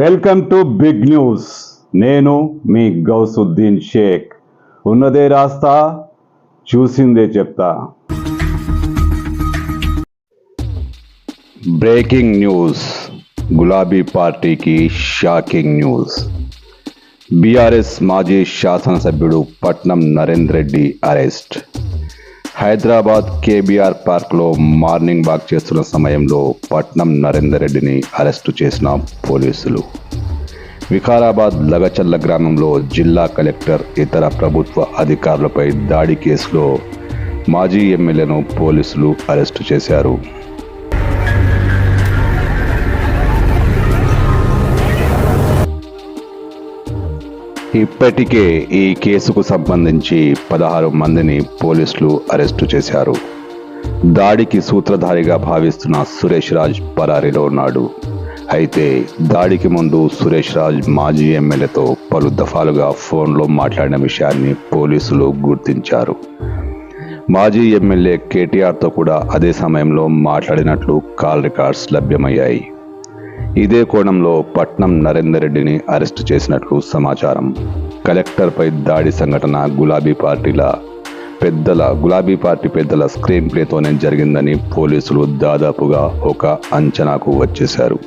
Welcome to big news. నేను మీ గౌసుద్దీన్ షేక్. ఉన్నదే రాస్తా చూసిందే చెప్తా. Breaking news. గులాబీ పార్టీకి షాకింగ్ న్యూస్. బీఆర్ఎస్ మాజీ శాసనసభ్యుడు పట్నం నరేందర్ రెడ్డి అరెస్ట్. హైదరాబాద్ కేబీఆర్ పార్క్లో మార్నింగ్ వాక్ చేస్తున్న సమయంలో పట్నం నరేందర్ రెడ్డిని అరెస్టు చేసిన పోలీసులు. వికారాబాద్ లగచల్ల గ్రామంలో జిల్లా కలెక్టర్ ఇతర ప్రభుత్వ అధికారులపై దాడి కేసులో మాజీ ఎమ్మెల్యేను పోలీసులు అరెస్టు చేశారు. ఇప్పటికే ఈ కేసుకు సంబంధించి పదహారు మందిని పోలీసులు అరెస్టు చేశారు. దాడికి సూత్రధారిగా భావిస్తున్న సురేష్ రాజ్ పరారీలో ఉన్నాడు. అయితే దాడికి ముందు సురేష్ రాజ్ మాజీ ఎమ్మెల్యేతో పలు దఫాలుగా ఫోన్లో మాట్లాడిన విషయాన్ని పోలీసులు గుర్తించారు. మాజీ ఎమ్మెల్యే కేటీఆర్తో కూడా అదే సమయంలో మాట్లాడినట్లు కాల్ రికార్డ్స్ లభ్యమయ్యాయి. ఇదే కోణంలో పట్నం నరేందర్ రెడ్డిని అరెస్టు చేసినట్లు సమాచారం. కలెక్టర్పై దాడి సంఘటన గులాబీ పార్టీల పెద్దల గులాబీ పార్టీ పెద్దల స్క్రీన్ ప్లేతోనే జరిగిందని పోలీసులు దాదాపుగా ఒక అంచనాకు వచ్చేశారు.